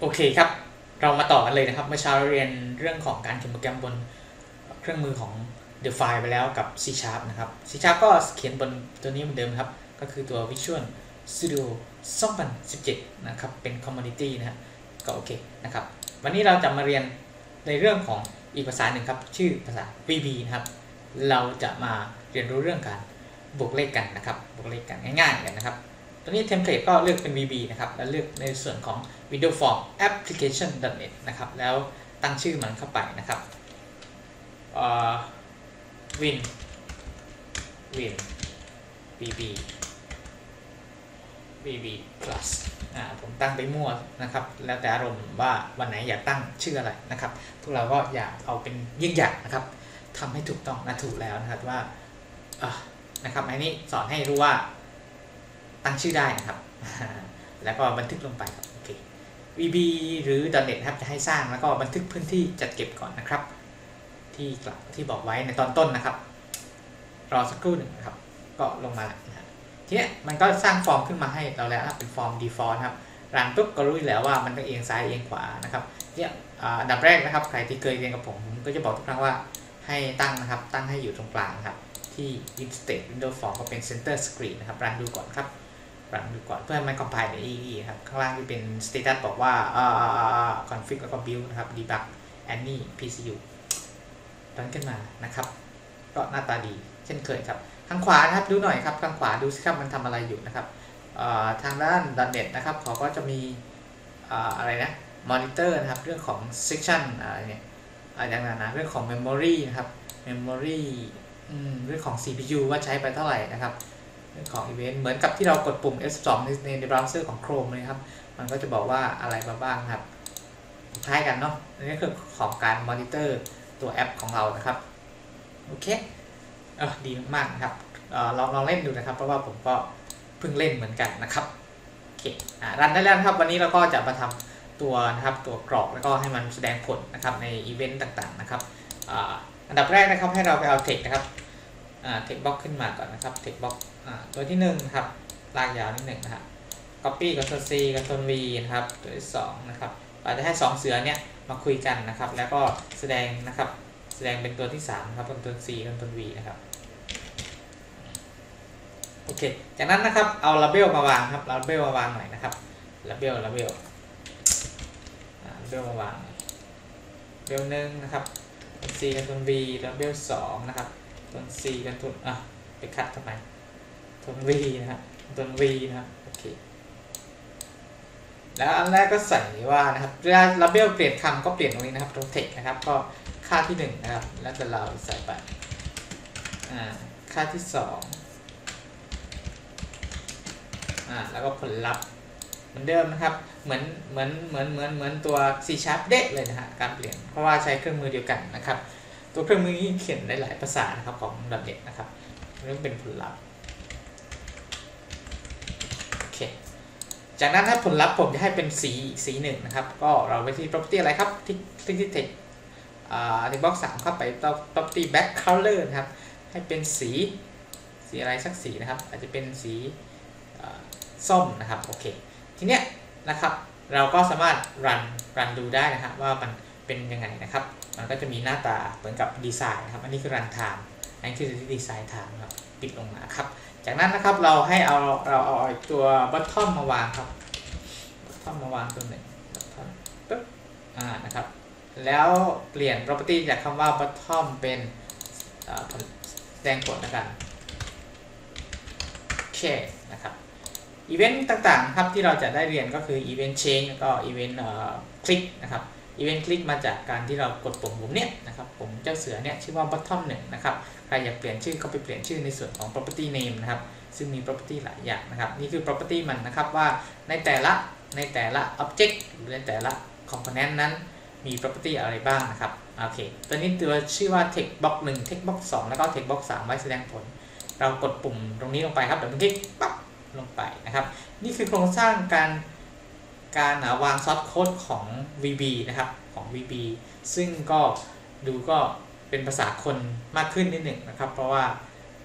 โอเคครับ เรามาต่อกันเลยนะครับ เมื่อเช้าเราเรียนเรื่องของการเขียนโปรแกรมบนเครื่องมือของ The File ไปแล้วกับ C Sharp นะครับ C Sharp ก็เขียนบนตัวนี้เหมือนเดิมครับ ก็คือตัว Visual Studio 2017 นะครับ เป็น Community นะฮะก็โอเคนะครับ วันนี้เราจะมาเรียนในเรื่องของอีกภาษาหนึ่งครับ ชื่อภาษา VB นะครับ เราจะมาเรียนรู้เรื่องการบวกเลขกันนะครับ บวกเลขกันง่ายๆกันนะครับ ตัวนี้เทมเพลตก็เลือกเป็น VB นะครับ แล้วเลือกในส่วนของ Windows Form Application .net นะครับ แล้วตั้งชื่อมันเข้าไปนะครับเอ่อ win win VB VB plus อ่าผมตั้งไปมั่วนะครับ แล้วแต่อารมณ์ว่าวันไหนอยากตั้งชื่ออะไรนะครับ พวกเราก็อยากเอาเป็นยิ่งใหญ่นะครับทำให้ถูกต้องนะถูกแล้วนะครับว่าอ่านะครับอันนี้สอนให้รู้ว่า ตั้งชื่อได้นะครับ แล้วก็บันทึกลงไปครับโอเค VB หรือ .net ครับจะให้สร้างแล้วก็บันทึกพื้นที่จัดเก็บก่อนนะครับ ที่กลับที่บอกไว้ในตอนต้นนะครับ รอสักครู่หนึ่งนะครับ ก็ลงมาแล้วนะทีเนี้ยมันก็สร้างฟอร์มขึ้นมาให้เราแล้วครับเป็นฟอร์ม default ครับรันปุ๊บก็รู้ยแล้วว่ามันต้องเอียงซ้ายเอียงขวานะครับเนี่ยอ่าอันดับแรกนะครับใครที่เคยเรียนกับผมผมก็จะบอกทุกครั้งว่าให้ตั้งนะครับตั้งให้อยู่ตรงกลางครับที่ instate window form ก็เป็น center screen นะครับรันดูก่อนครับ รันดูก่อนเพื่อให้มัน compile ใน EE ครับ ข้างล่างที่เป็น status บอกว่าอ่า config แล้วก็ build นะครับ debug any PCU รันขึ้นมานะครับ ก็หน้าตาดีเช่นเคยครับทางขวานะครับดูหน่อยครับทางขวาดูสิครับมันทำอะไรอยู่นะครับทางด้าน .net นะครับเขาก็จะมีเอ่อะไรนะ monitor นะครับเรื่องของ section อะไรเนี่ยอะไรอย่างนั้นนะเรื่องของ memory นะครับ memory อืมเรื่องของ CPU ว่าใช้ไปเท่าไหร่นะครับ ของ event เหมือนกับที่เรากดปุ่ม F2 ในในเบราว์เซอร์ของ Chrome เลยครับ มันก็จะบอกว่าอะไรมาบ้างครับคล้ายกันเนาะอันนี้คือของการ monitor ตัวแอปของเรานะครับ โอเคเออดีมากๆนะครับเออลองลองเล่นดูนะครับ เพราะว่าผมก็เพิ่งเล่นเหมือนกันนะครับโอเคอรันได้แล้วครับ วันนี้เราก็จะมาทำตัวนะครับตัวกรอกแล้วก็ให้มันแสดงผลนะครับในอีเวนต์ต่างๆนะครับอันดับแรกนะครับให้เราไปเอา text นะครับ อ่า text box ขึ้นมาก่อนนะครับ text box อ่าตัวที่หนึ่งนะครับลากยาวนิดหนึ่งนะครับ copy Ctrl C Ctrl V นะครับ ตัวที่สองนะครับเราจะให้สองเสือเนี่ยมาคุยกันนะครับ แล้วก็แสดงนะครับแสดงเป็นตัวที่3นะครับเป็นตัว C เป็นตัว V นะครับโอเค จากนั้นนะครับเอา label มาวางครับ label มาวางหน่อยนะครับ label label อ่า label มาวาง label หนึ่งนะครับตัว C กับตัว V label สองนะครับ ตัว C กับตัวอะไปคัดทำไมตัว V นะครับตัว V นะครับโอเคแล้วอันแรกก็ใส่ว่านะครับเวลา label เปลี่ยนคำก็เปลี่ยนตรงนี้นะครับตรง text นะครับก็ค่าที่หนึ่งนะครับแล้วแต่เราใส่ไปอ่าค่าที่สองอ่าแล้วก็ผลลัพธ์เหมือนเดิมนะครับเหมือนเหมือนเหมือนเหมือนเหมือนตัว C Sharp เด็กเลยนะฮะการเปลี่ยนเพราะว่าใช้เครื่องมือเดียวกันนะครับ ตัวเครื่องมือนี้เขียนหลายภาษานะครับของดับเด็กนะครับเรื่องเป็นผลลัพธ์โอเคจากนั้นถ้าผลลัพธ์ผมจะให้เป็นสีสีหนึ่งนะครับ ก็เราไปที่ property อะไรครับ ที่ที่ที่ text อ่าในบล็อกสามเข้าไป property back color นะครับ ให้เป็นสีสีอะไรสักสีนะครับ อาจจะเป็นสีส้มนะครับ โอเค ทีเนี้ยนะครับ เราก็สามารถรันรันดูได้นะครับว่ามัน เป็นยังไงนะครับ มันก็จะมีหน้าตาเหมือนกับดีไซน์นะครับ อันนี้คือรันไทม์อันนี้คือดีไซน์ไทม์ครับ ปิดลงมาครับ จากนั้นนะครับเราให้เอาเราเอาตัว bottom มาวางครับ bottom มาวางตัวหนึ่งปึ๊บอ่านะครับ แล้วเปลี่ยน property จากคำว่า bottom เป็นแสดงผลแล้วกันโอเคนะครับอีเวนต์ต่างๆครับที่เราจะได้เรียนก็คือ event change แล้วก็ event เอ่อ click นะครับ event click มาจากการที่เรากดปุ่มปุ่มเนี้ยนะครับปุ่มเจ้าเสือเนี่ยชื่อว่า bottom หนึ่งนะครับใครอยากเปลี่ยนชื่อก็ไปเปลี่ยนชื่อในส่วนของ property name นะครับซึ่งมี property หลายอย่างนะครับนี่คือ property มันนะครับว่าในแต่ละในแต่ละ object หรือในแต่ละ component นั้นมี property อะไรบ้างนะครับโอเคตัวนี้ตัวชื่อว่า text box 1 text box 2 แล้วก็ text box 3 ไว้แสดงผล เรากดปุ่มตรงนี้ลงไปครับเดี๋ยวมันคลิกปั๊บลงไปนะครับ นี่คือโครงสร้างการ การวางซอสโค้ดของ VB นะครับของ VB ซึ่งก็ดูก็เป็นภาษาคนมากขึ้นนิดหนึ่งนะครับ เพราะว่า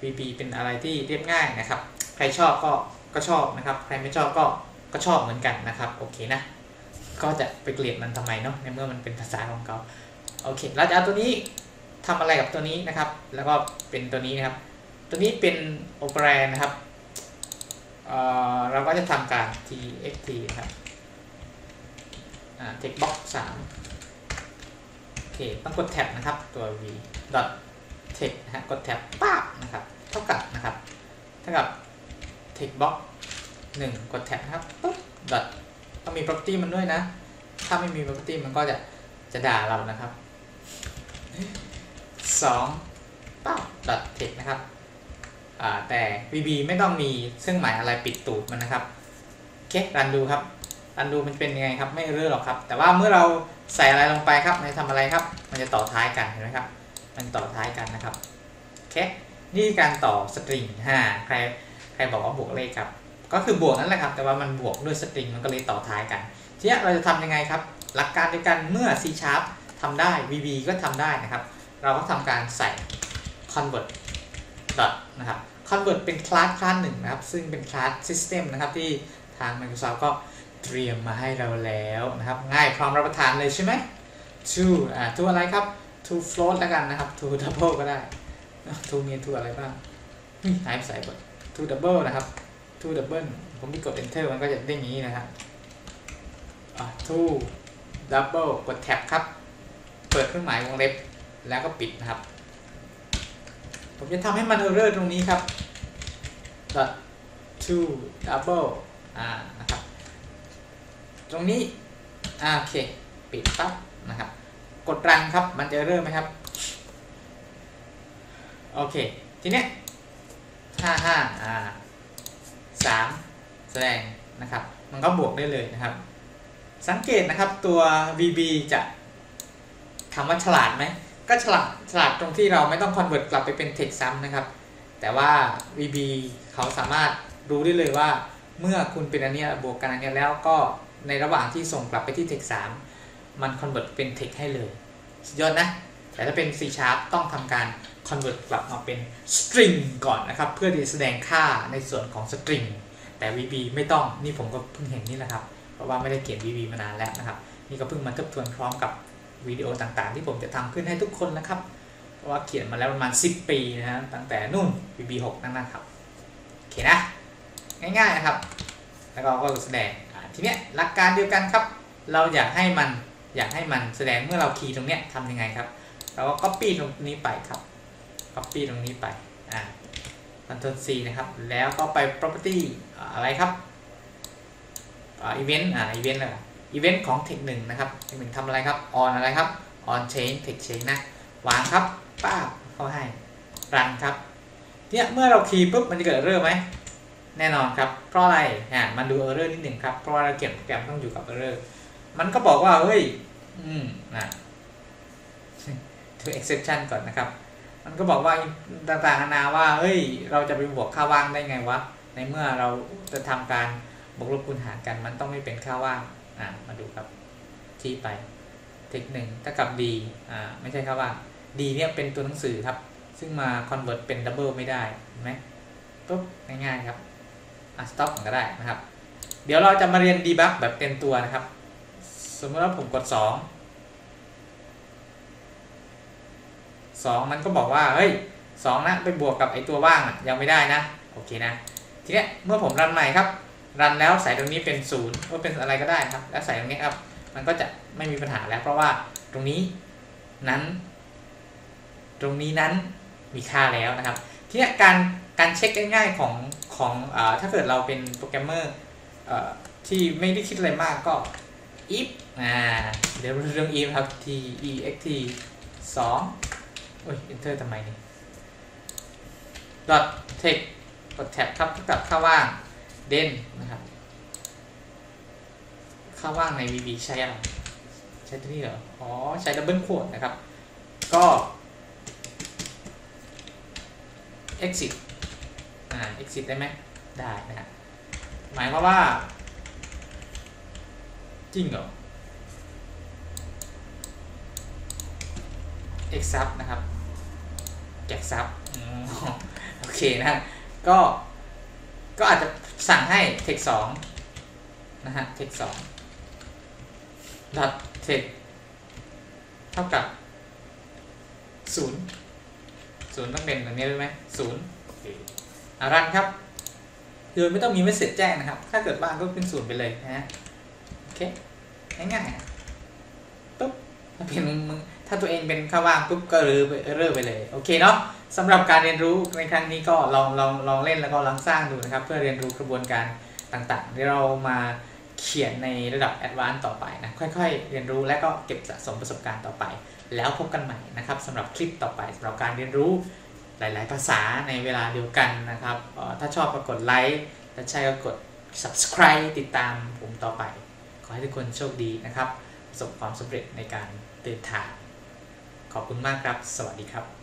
VB เป็นอะไรที่เรียบง่ายนะครับ ใครชอบก็ก็ชอบนะครับ ใครไม่ชอบก็ก็ชอบเหมือนกันนะครับ โอเคนะ ก็จะไปเกลียดมันทำไมเนาะในเมื่อมันเป็นภาษาของเขาโอเคเราจะเอาตัวนี้ทำอะไรกับตัวนี้นะครับ แล้วก็เป็นตัวนี้นะครับ ตัวนี้เป็นโอเปรนนะครับเเราก็จะทำการ txt นะครับ อ่า text box 3โอเคต้องกดแท็บนะครับตัว v dot text นะฮะกดแท็บปั๊บนะครับเท่ากับนะครับเท่ากับ text box 1กดแท็บนะครับปุ๊บ dot ต้องมี property มันด้วยนะ ถ้าไม่มี property มันก็จะจะด่าเรานะครับ2ปั๊บ dot text นะครับอ่าแต่ VB ไม่ต้องมีเครื่องหมายอะไรปิดตูดมันนะครับ โอเครันดูครับ รันดูมันเป็นยังไงครับไม่เรื่อหรอกครับ แต่ว่าเมื่อเราใส่อะไรลงไปครับมันจะทำอะไรครับ มันจะต่อท้ายกันเห็นไหมครับ มันต่อท้ายกันนะครับโอเคนี่การต่อสตริงฮ่าใครใครบอกว่าบวกเลขครับ ก็คือบวกนั่นแหละครับ แต่ว่ามันบวกด้วยสตริงมันก็เลยต่อท้ายกัน ทีนี้เราจะทำยังไงครับ หลักการเดียวกันเมื่อ C sharp ทำได้ VB ก็ทำได้นะครับ เราก็ทำการใส่ convert dot นะครับ convert เป็นคลาสคลาสหนึ่งนะครับ ซึ่งเป็นคลาส system นะครับที่ทาง Microsoft ก็ เตรียมมาให้เราแล้วนะครับ ง่ายพร้อมรับประทานเลยใช่ไหม to อ่า to อะไรครับ to float แล้วกันนะครับ to double ก็ได้ to มี to อะไรบ้างเฮ้ยหายไปใส่หมด to double นะครับ to double ผมไปกด enter มันก็จะได้อย่างนี้นะครับอ่า to double กด tab ครับ เปิดเครื่องหมายวงเล็บแล้วก็ปิดนะครับ ผมจะทำให้มัน error ตรงนี้ครับ to double อ่านะครับ ตรงนี้อ่าโอเคปิดปั๊บนะครับ กดรันครับมันจะ error ไหมครับ โอเค ทีเนี้ยห้าห้าอ่าสามแสดงนะครับ มันก็บวกได้เลยนะครับ สังเกตนะครับตัว VB จะคำว่าฉลาดไหม ก็ฉลาดฉลาดตรงที่เราไม่ต้อง convert กลับไปเป็น text ซ้ำนะครับ แต่ว่า VB เขาสามารถรู้ได้เลยว่าเมื่อคุณเป็นอันนี้บวกกันอันนี้แล้วก็ ในระหว่างที่ส่งกลับไปที่ text 3 มัน convert เป็น text ให้เลยสุดยอดนะ แต่ถ้าเป็น C sharp ต้องทำการ convert กลับมาเป็น string ก่อนนะครับ เพื่อที่แสดงค่าในส่วนของ string แต่ VB ไม่ต้อง นี่ผมก็เพิ่งเห็นนี่แหละครับ เพราะว่าไม่ได้เขียน VB มานานแล้วนะครับ นี่ก็เพิ่งมาทบทวนพร้อมกับวิดีโอต่างๆ ที่ผมจะทำขึ้นให้ทุกคนนะครับ เพราะว่าเขียนมาแล้วประมาณ 10 ปีนะฮะตั้งแต่นู่น VB 6 นั่นนะครับ โอเคนะ ง่ายๆนะครับ แล้วก็ก็แสดง ทีเนี้ยหลักการเดียวกันครับ เราอยากให้มันอยากให้มันแสดงเมื่อเราคีย์ตรงเนี้ยทำยังไงครับ เราก็ copy ตรงนี้ไปครับ copy ตรงนี้ไปอ่า Ctrl C นะครับ แล้วก็ไป property อะไรครับอ่า event อ่า event เลย event ของ text 1นะครับ text 1ทำอะไรครับ on อะไรครับ on change text change นะวางครับป้าบเข้าให้รันครับเนี่ยเมื่อเราคีย์ปุ๊บมันจะเกิดเรื่องไหม แน่นอนครับ เพราะอะไรอ่ามันดู error นิดหนึ่งครับ เพราะว่าเราเก็บโปรแกรมต้องอยู่กับ error มันก็บอกว่าเฮ้ย อืมนะดู exception ก่อนนะครับ มันก็บอกว่าต่างๆนานาว่า เฮ้ย เราจะไปบวกค่าว่างได้ไงวะ ในเมื่อเราจะทำการบวกลบคูณหารกัน มันต้องไม่เป็นค่าว่าง อ่ามาดูครับที่ไปเทคหนึ่งเท่ากับ d อ่า ไม่ใช่ค่าว่าง d เนี่ยเป็นตัวหนังสือครับ ซึ่งมา convert เป็น double ไม่ได้เห็นไหมปุ๊บง่ายๆครับ อะ stop ก็ได้นะครับ เดี๋ยวเราจะมาเรียน debug แบบเต็มตัวนะครับ สมมติว่าผมกด 2 2 มันก็บอกว่า เฮ้ย2นะไปบวกกับไอตัวว่างยังไม่ได้นะ โอเคนะ ทีเนี้ยเมื่อผมรันใหม่ครับ รันแล้วใส่ตรงนี้เป็นศูนย์ว่าเป็นอะไรก็ได้ครับ แล้วใส่ตรงนี้ครับ มันก็จะไม่มีปัญหาแล้ว เพราะว่าตรงนี้นั้น ตรงนี้นั้นมีค่าแล้วนะครับ ทีนี้การการเช็คง่ายๆของของอถ้าเกิดเราเป็นโปรแกรมเมอร์ที่ไม่ได้คิดอะไรมากก็ if อ่าเดี๋ยวเรื่อง if ครับ t e x t 2โอ้ย enter ทำไมนี่ dot text กด tab ครับเท่ากับค่าว่าง den นะครับค่าว่างใน VB ใช้อะไรใช้ตัวนี้เหรอ อ๋อ ใช้ double quote นะครับ ก็ exit exit ได้ไหมได้นะฮะหมายความว่า จริงเหรอ x sub นะครับแจกซับโอเคนะ ก็ก็อาจจะสั่งให้ text 2นะฮะ text 2 dot text เท่ากับศูนย์ศูนย์ต้องเป็นแบบนี้เลยไหมศูนย์ รันครับ โดยไม่ต้องมีเมสเซจแจ้งนะครับ ถ้าเกิดว่างก็เป็นศูนย์ไปเลยนะฮะโอเคง่ายๆปุ๊บถ้าเป็นมึงถ้าตัวเองเป็นข้าว่างปุ๊บก็เริ่ไปเริ่ไปเลย โอเคเนาะสำหรับการเรียนรู้ในครั้งนี้ก็ลองลองลองเล่นแล้วก็ลองสร้างดูนะครับ เพื่อเรียนรู้กระบวนการต่างๆที่เรามาเขียนในระดับแอดวานซ์ต่อไปนะ ค่อยๆ เรียนรู้และก็เก็บสะสมประสบการณ์ต่อไป แล้วพบกันใหม่นะครับสำหรับคลิปต่อไปสำหรับการเรียนรู้ หลาย ๆ ภาษาในเวลาเดียวกันนะครับ ถ้าชอบก็กดไลค์ถ้าใช่ก็กด subscribe ติดตามผมต่อไป ขอให้ทุกคนโชคดีนะครับ ประสบความสำเร็จในการเดินทาง ขอบคุณมากครับ สวัสดีครับ